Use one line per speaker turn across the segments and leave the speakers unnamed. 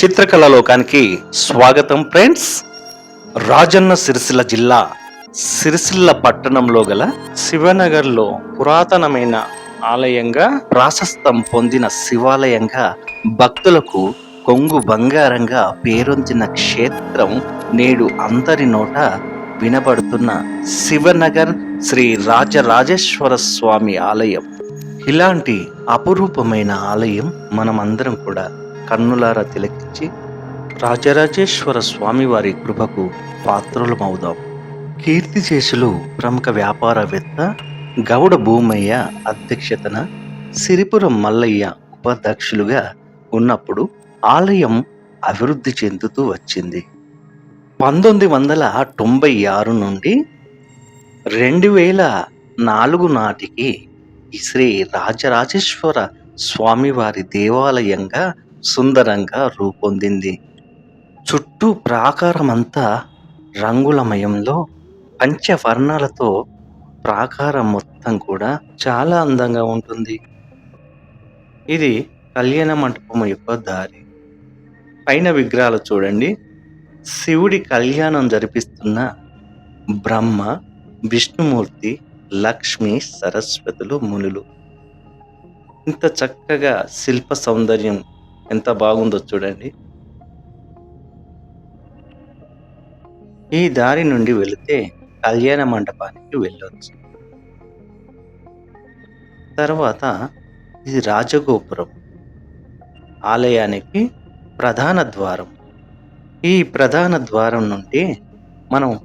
చిత్రకళ లోకానికి స్వాగతం ఫ్రెండ్స్. రాజన్న సిరిసిల్ల జిల్లా సిరిసిల్ల పట్టణంలో గల శివనగర్లో పురాతనమైన ఆలయంగా ప్రాశస్తం పొందిన శివాలయంగా భక్తులకు కొంగు బంగారంగా పేరొందిన క్షేత్రం నేడు అందరి నోట వినబడుతున్న శివనగర్ శ్రీ రాజరాజేశ్వర స్వామి ఆలయం. ఇలాంటి అపురూపమైన ఆలయం మనమందరం కూడా కన్నులారా తిలకించి రాజరాజేశ్వర స్వామివారి కృపకు పాత్రులమవుదాం. కీర్తిశేషులు ప్రముఖ వ్యాపారవేత్త గౌడ భూమయ్య అధ్యక్షతన సిరిపురం మల్లయ్య ఉపాధ్యక్షులుగా ఉన్నప్పుడు ఆలయం అభివృద్ధి చెందుతూ వచ్చింది. పంతొమ్మిది వందల తొంభై ఆరు నుండి రెండు వేల నాలుగు నాటికి శ్రీ రాజరాజేశ్వర స్వామివారి దేవాలయంగా సుందరంగా రూపొందింది. చుట్టూ ప్రాకారమంతా రంగులమయంలో పంచవర్ణాలతో ప్రాకారం మొత్తం కూడా చాలా అందంగా ఉంటుంది. ఇది కళ్యాణ మంటపం యొక్క దారి. పైన విగ్రహాలు చూడండి. శివుడి కళ్యాణం జరిపిస్తున్న బ్రహ్మ విష్ణుమూర్తి లక్ష్మి సరస్వతులు మునులు. ఇంత చక్కగా శిల్ప సౌందర్యం ఎంత బాగుందో చూడండి. ఈ దారి నుండి వెళితే కళ్యాణ మండపానికి వెళ్ళొచ్చు. తర్వాత ఇది రాజగోపురం. ఆలయానికి ప్రధాన ద్వారం. ఈ ప్రధాన ద్వారం నుండి మనం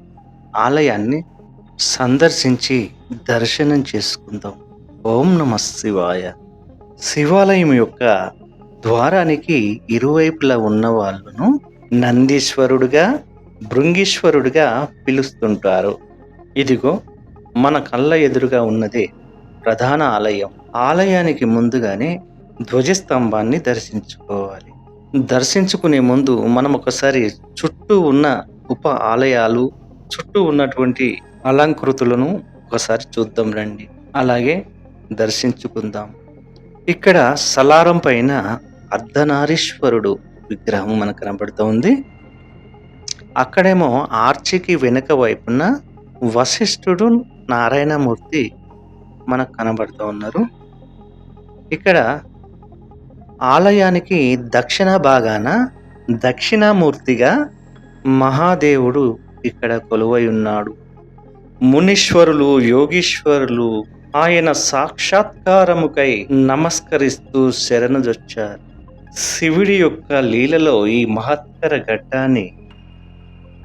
ఆలయాన్ని సందర్శించి దర్శనం చేసుకుందాం. ఓం నమ శివాయ. శివాలయం యొక్క ద్వారానికి ఇరువైపులా ఉన్న వాళ్ళను నందీశ్వరుడుగా భృంగీశ్వరుడుగా పిలుస్తుంటారు. ఇదిగో మన కళ్ళ ఎదురుగా ఉన్నది ప్రధాన ఆలయం. ఆలయానికి ముందుగానే ధ్వజస్తంభాన్ని దర్శించుకోవాలి. దర్శించుకునే ముందు మనం ఒకసారి చుట్టూ ఉన్న ఉప ఆలయాలు చుట్టూ ఉన్నటువంటి అలంకృతులను ఒకసారి చూద్దాం రండి. అలాగే దర్శించుకుందాం. ఇక్కడ సలారం పైన అర్ధనారీశ్వరుడు విగ్రహం మనకు కనబడుతోంది అక్కడేమో ఆర్చికి వెనుక వైపున వశిష్ఠుడు నారాయణమూర్తి మనకు కనబడుతూ ఉన్నారు. ఇక్కడ ఆలయానికి దక్షిణ భాగాన దక్షిణామూర్తిగా మహాదేవుడు ఇక్కడ కొలువై ఉన్నాడు. మునీశ్వరులు యోగీశ్వరులు ఆయన సాక్షాత్కారముకై నమస్కరిస్తూ శరణుదొచ్చారు శివుడి యొక్క లీలలో ఈ మహత్తర ఘట్టాన్ని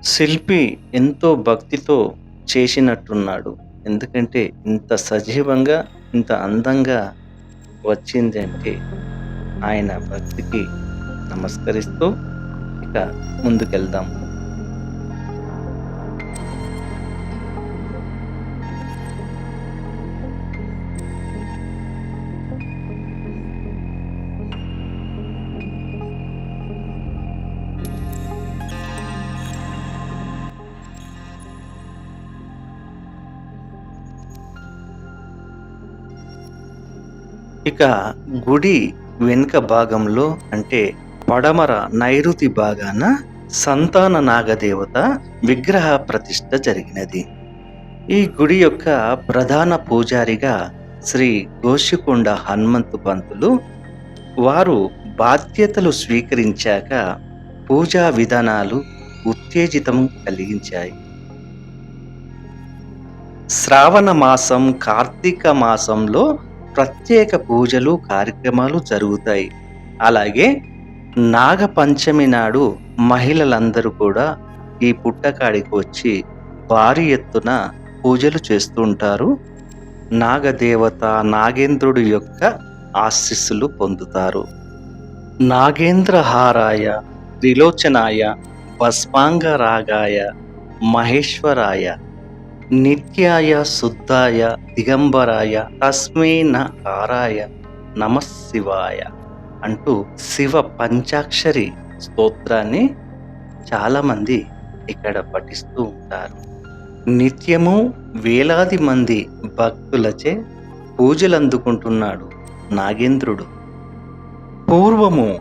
శిల్పి ఎంతో భక్తితో చేసినట్టున్నాడు. ఎందుకంటే ఇంత సజీవంగా ఇంత అందంగా వచ్చింది అంటే ఆయన భక్తికి నమస్కరిస్తూ ఇక ముందుకెళ్దాము ఇక గుడి వెనుక భాగంలో అంటే పడమర నైరుతి భాగాన సంతాన నాగదేవత విగ్రహ ప్రతిష్ట జరిగినది. ఈ గుడి యొక్క ప్రధాన పూజారిగా శ్రీ గోషికొండ హనుమంతు పంతులు వారు బాధ్యతలు స్వీకరించాక పూజా విధానాలు ఉత్తేజితం కలిగించాయి. శ్రావణ మాసం కార్తీక మాసంలో ప్రత్యేక పూజలు కార్యక్రమాలు జరుగుతాయి. అలాగే నాగపంచమి నాడు మహిళలందరూ కూడా ఈ పుట్టకాడికి వచ్చి భారీ ఎత్తున పూజలు చేస్తుంటారు నాగదేవత నాగేంద్రుడి యొక్క ఆశీస్సులు పొందుతారు. నాగేంద్రహారాయ త్రిలోచనాయ భస్మాంగరాగాయ మహేశ్వరాయ నిత్యాయ శుద్ధాయ దిగంబరాయ తస్మై నకారాయ నమశివాయ అంటూ శివ పంచాక్షరి స్తోత్రాన్ని చాలామంది ఇక్కడ పఠిస్తూ ఉంటారు. నిత్యము వేలాది మంది భక్తులచే పూజలు అందుకుంటున్నాడు నాగేంద్రుడు. పూర్వము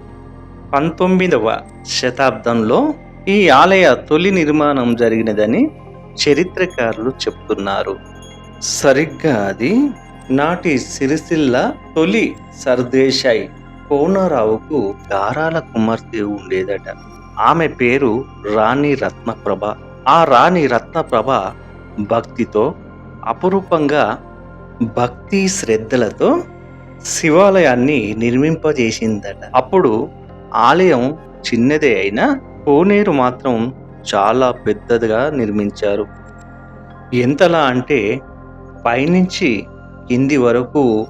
పంతొమ్మిదవ శతాబ్దంలో ఈ ఆలయ తొలి నిర్మాణం జరిగినదని చరిత్రకారులు చెప్తున్నారు. సరిగ్గా అది నాటి సిరిసిల్ల తొలి సర్దేశాయ్. కోనరావుకు గారాల కుమార్తె ఉండేదట. ఆమె పేరు రాణి రత్నప్రభ. ఆ రాణి రత్నప్రభ భక్తితో అపురూపంగా భక్తి శ్రద్ధలతో శివాలయాన్ని నిర్మింపజేసిందట. అప్పుడు ఆలయం చిన్నదే అయినా కోనేరు మాత్రం చాలా పెద్దదిగా నిర్మించారు. ఎంతలా అంటే పైనుంచి కింది వరకు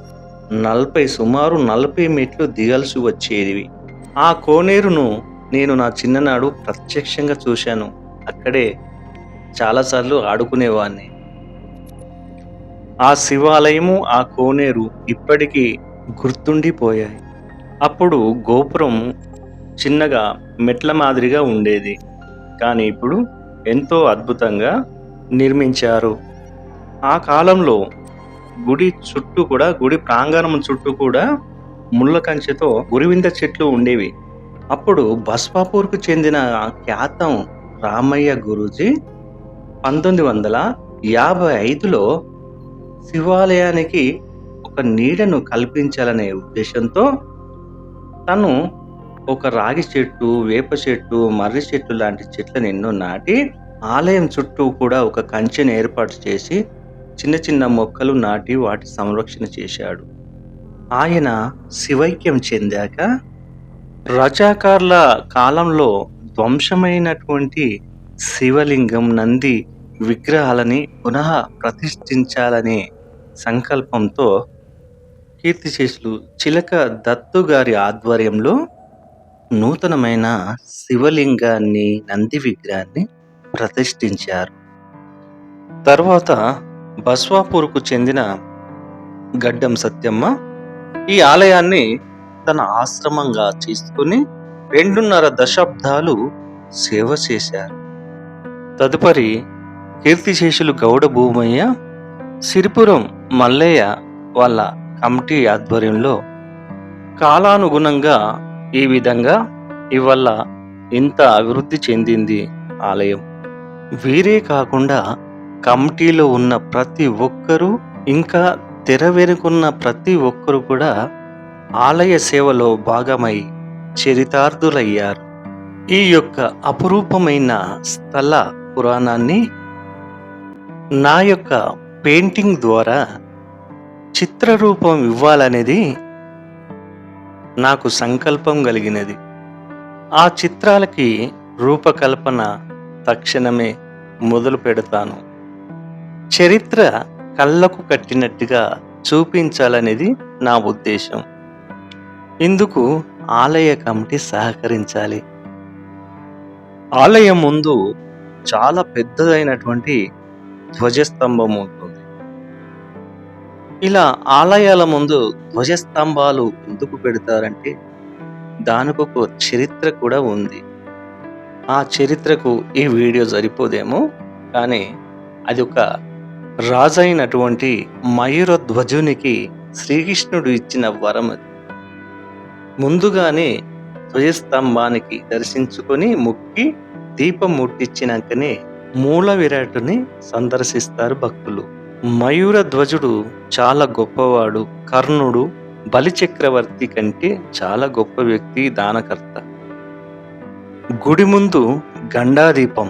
నలభై సుమారు నలభై మెట్లు దిగాల్సి వచ్చేది ఆ కోనేరును నేను నా చిన్ననాడు ప్రత్యక్షంగా చూశాను. అక్కడే చాలాసార్లు ఆడుకునేవాడిని ఆ శివాలయము ఆ కోనేరు ఇప్పటికీ గుర్తుండిపోయాయి. అప్పుడు గోపురం చిన్నగా మెట్ల మాదిరిగా ఉండేది. కానీ ఇప్పుడు ఎంతో అద్భుతంగా నిర్మించారు. ఆ కాలంలో గుడి చుట్టూ కూడా గుడి ప్రాంగణం చుట్టూ కూడా ముళ్ళ కంచెతో గురివింద చెట్లు ఉండేవి. అప్పుడు బస్పాపూర్కు చెందిన ఖ్యాతం రామయ్య గురూజీ పంతొమ్మిది వందల యాభై ఐదులో శివాలయానికి ఒక నీడను కల్పించాలనే ఉద్దేశంతో తను ఒక రాగి చెట్టు వేప చెట్టు మర్రి చెట్టు లాంటి చెట్లను ఎన్నో నాటి ఆలయం చుట్టూ కూడా ఒక కంచెను ఏర్పాటు చేసి చిన్న చిన్న మొక్కలు నాటి వాటి సంరక్షణ చేశాడు. ఆయన శివైక్యం చెందాక రజాకార్ల కాలంలో ధ్వంసమైనటువంటి శివలింగం నంది విగ్రహాలని పునః ప్రతిష్ఠించాలనే సంకల్పంతో కీర్తిశేషులు చిలక దత్తు గారి ఆధ్వర్యంలో నూతనమైన శివలింగాన్ని నంది విగ్రహాన్ని ప్రతిష్ఠించారు. తర్వాత బస్వాపూర్కు చెందిన గడ్డం సత్యమ్మ ఈ ఆలయాన్ని తన ఆశ్రమంగా చేసుకుని రెండున్నర దశాబ్దాలు సేవ చేశారు. తదుపరి కీర్తిశేషులు గౌడ భూమయ్య సిరిపురం మల్లయ్య వాళ్ళ కమిటీ ఆధ్వర్యంలో కాలానుగుణంగా ఈ విధంగా ఇవల్ల ఇంత అభివృద్ధి చెందింది ఆలయం. వీరే కాకుండా కమిటీలో ఉన్న ప్రతి ఒక్కరూ ఇంకా తెర వెనుకున్న ప్రతి ఒక్కరు కూడా ఆలయ సేవలో భాగమై చరితార్థులయ్యారు. ఈ యొక్క అపురూపమైన స్థల పురాణాన్ని నా యొక్క పెయింటింగ్ ద్వారా చిత్రరూపం ఇవ్వాలనేది నాకు సంకల్పం కలిగినది. ఆ చిత్రాలకి రూపకల్పన తక్షణమే మొదలు పెడతాను. చరిత్ర కళ్ళకు కట్టినట్టుగా చూపించాలనేది నా ఉద్దేశం. ఇందుకు ఆలయ కమిటీ సహకరించాలి. ఆలయం ముందు చాలా పెద్దదైనటువంటి ధ్వజస్తంభం ఉంది. ఇలా ఆలయాల ముందు ధ్వజస్తంభాలు ఎందుకు పెడతారంటే దానికి ఒక చరిత్ర కూడా ఉంది. ఆ చరిత్రకు ఈ వీడియో సరిపోదేమో కానీ అది ఒక రాజైనటువంటి మయూర ధ్వజునికి శ్రీకృష్ణుడు ఇచ్చిన వరం అది. ముందుగానే ధ్వజస్తంభానికి దర్శించుకొని మొక్కి దీపం ముట్టించినాకనే మూల విరాటుని సందర్శిస్తారు భక్తులు. మయూర ధ్వజుడు చాలా గొప్పవాడు కర్ణుడు బలిచక్రవర్తి కంటే చాలా గొప్ప వ్యక్తి దానకర్త. గుడి ముందు గండాదీపం.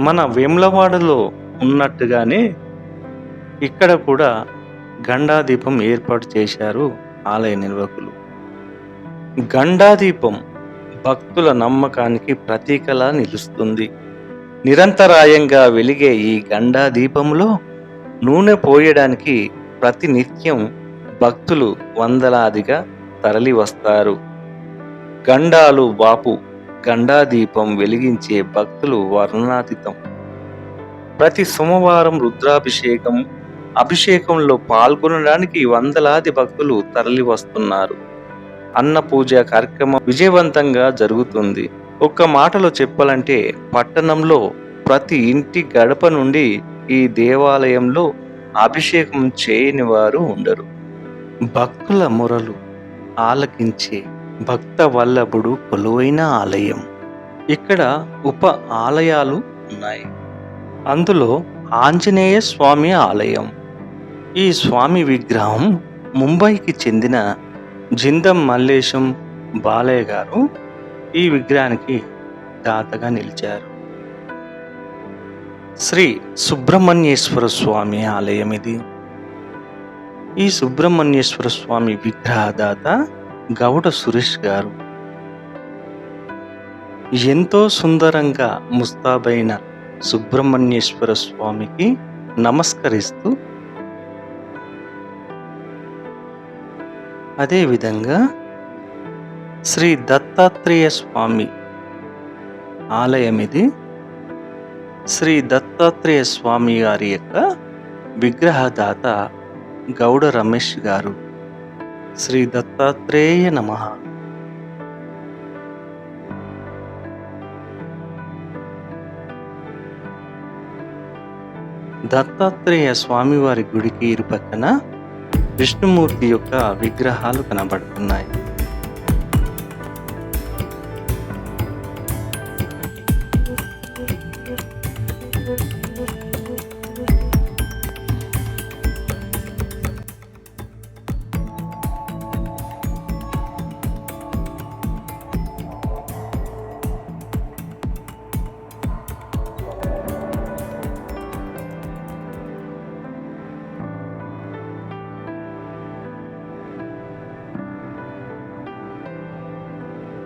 మన వేములవాడలో ఉన్నట్టుగానే ఇక్కడ కూడా గండాదీపం ఏర్పాటు చేశారు ఆలయ నిర్వాహకులు. గండాదీపం భక్తుల నమ్మకానికి ప్రతీకలా నిలుస్తుంది. నిరంతరాయంగా వెలిగే ఈ గండాదీపంలో నూనె పోయడానికి ప్రతి నిత్యం భక్తులు వందలాదిగా తరలి వస్తారు. గండాలు బాపు గండాదీపం వెలిగించే భక్తులు వర్ణాతీతం. ప్రతి సోమవారం రుద్రాభిషేకం అభిషేకంలో పాల్గొనడానికి వందలాది భక్తులు తరలి వస్తున్నారు. అన్న పూజ కార్యక్రమం విజయవంతంగా జరుగుతుంది. ఒక్క మాటలో చెప్పాలంటే పట్టణంలో ప్రతి ఇంటి గడప నుండి ఈ దేవాలయంలో అభిషేకం చేయని వారు ఉండరు. భక్తుల మొరలు ఆలకించే భక్త వల్లభుడు కొలువైన ఆలయం. ఇక్కడ ఉప ఆలయాలు ఉన్నాయి. అందులో ఆంజనేయ స్వామి ఆలయం. ఈ స్వామి విగ్రహం ముంబైకి చెందిన జిందం మల్లేశం బాలయ్య గారు ఈ విగ్రహానికి దాతగా నిలిచారు. శ్రీ సుబ్రహ్మణ్యేశ్వర స్వామి ఆలయం ఇది ఈ సుబ్రహ్మణ్యేశ్వర స్వామి విగ్రహదాత గౌడ సురేష్ గారు. ఎంతో సుందరంగా ముస్తాబైన సుబ్రహ్మణ్యేశ్వర స్వామికి నమస్కరిస్తూ అదేవిధంగా శ్రీ దత్తాత్రేయ స్వామి ఆలయం ఇది శ్రీ దత్తాత్రేయ స్వామి గారి యొక్క విగ్రహదాత గౌడ రమేష్ గారు. శ్రీ దత్తాత్రేయ నమ. దత్తాత్రేయ స్వామివారి గుడికి ఇరుపక్కన విష్ణుమూర్తి యొక్క విగ్రహాలు కనబడుతున్నాయి.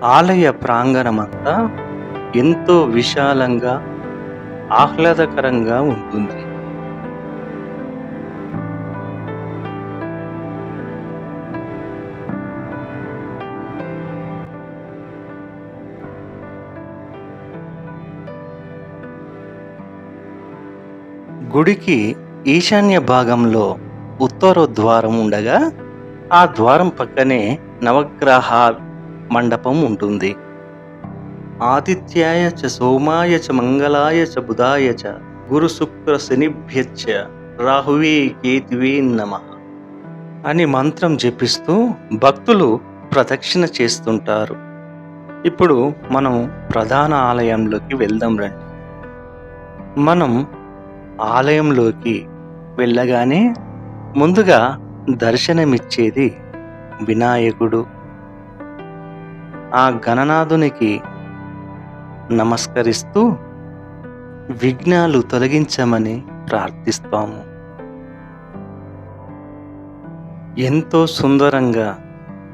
ఆలయ ప్రాంగణమంతా ఎంతో విశాలంగా ఆహ్లాదకరంగా ఉంటుంది. గుడికి ఈశాన్య భాగంలో ఉత్తర ద్వారం ఉండగా ఆ ద్వారం పక్కనే నవగ్రహ మండపం ఉంటుంది. ఆతిథ్యాయ చ సోమాయ చ మంగళాయ చ బుధాయ చ గురు శుక్ర శనిభ్యచ్చ రాహువే కేతువే నమ అని మంత్రం జపిస్తూ భక్తులు ప్రదక్షిణ చేస్తుంటారు. ఇప్పుడు మనం ప్రధాన ఆలయంలోకి వెళ్దాం రండి. మనం ఆలయంలోకి వెళ్ళగానే ముందుగా దర్శనమిచ్చేది వినాయకుడు. ఆ గణనాథునికి నమస్కరిస్తూ విఘ్నాలు తొలగించమని ప్రార్థిస్తాము. ఎంతో సుందరంగా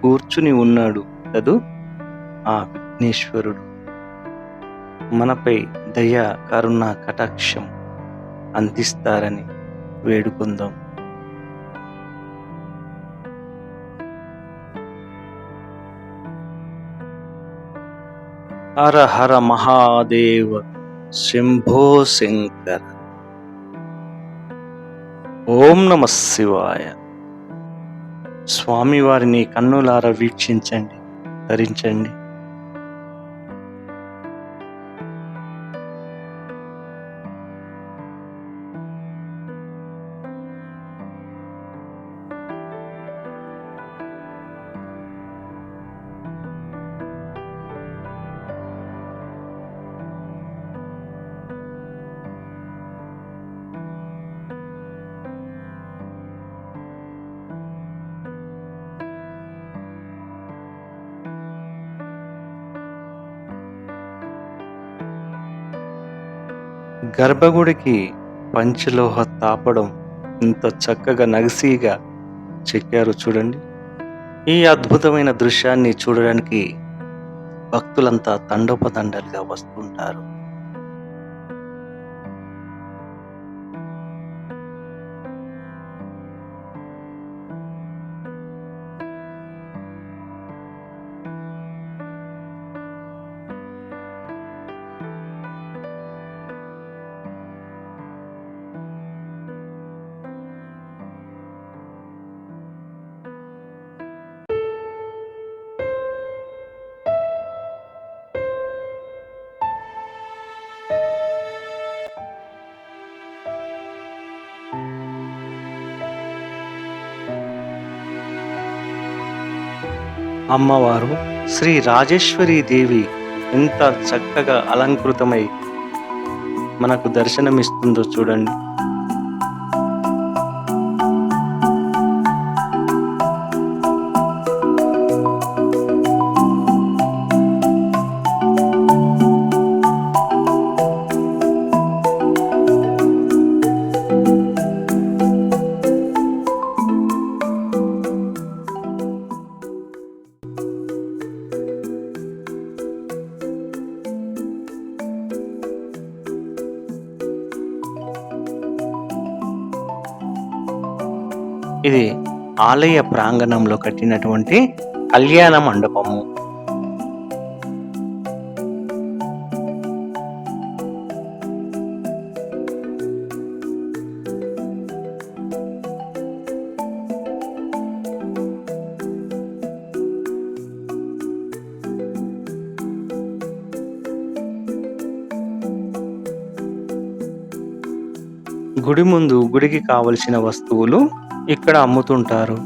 కూర్చుని ఉన్నాడు కదూ ఆ విఘ్నేశ్వరుడు. మనపై దయ కరుణ కటాక్షం అందిస్తారని వేడుకుందాం. హర హర మహాదేవ శంభో శంకర. ఓం నమ శివాయ. స్వామివారిని కన్నులార వీక్షించండి ధరించండి. గర్భగుడికి పంచలోహ తాపడం ఇంత చక్కగా నగసీగా చెక్కారు చూడండి. ఈ అద్భుతమైన దృశ్యాన్ని చూడడానికి భక్తులంతా తండోపతండాలుగా వస్తుంటారు. అమ్మవారు శ్రీ రాజేశ్వరి దేవి ఎంత చక్కగా అలంకృతమై మనకు దర్శనమిస్తుందో చూడండి. ఇది ఆలయ ప్రాంగణంలో కట్టినటువంటి కళ్యాణ మండపము. గుడి ముందు గుడికి కావలసిన వస్తువులు ఇక్కడ అమ్ముతుంటారు.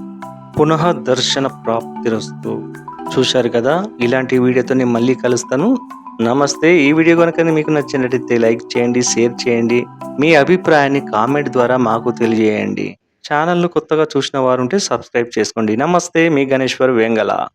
పునః దర్శన ప్రాప్తిరస్తు. చూశారు కదా? ఇలాంటి వీడియోతో నేను మళ్ళీ కలుస్తాను. నమస్తే. ఈ వీడియో కనుక మీకు నచ్చినట్లయితే లైక్ చేయండి షేర్ చేయండి. మీ అభిప్రాయాన్ని కామెంట్ ద్వారా మాకు తెలియజేయండి. ఛానల్ను కొత్తగా చూసిన వారు ఉంటే సబ్స్క్రైబ్ చేసుకోండి. నమస్తే. మీ గణేశ్వర్ వెంగళ.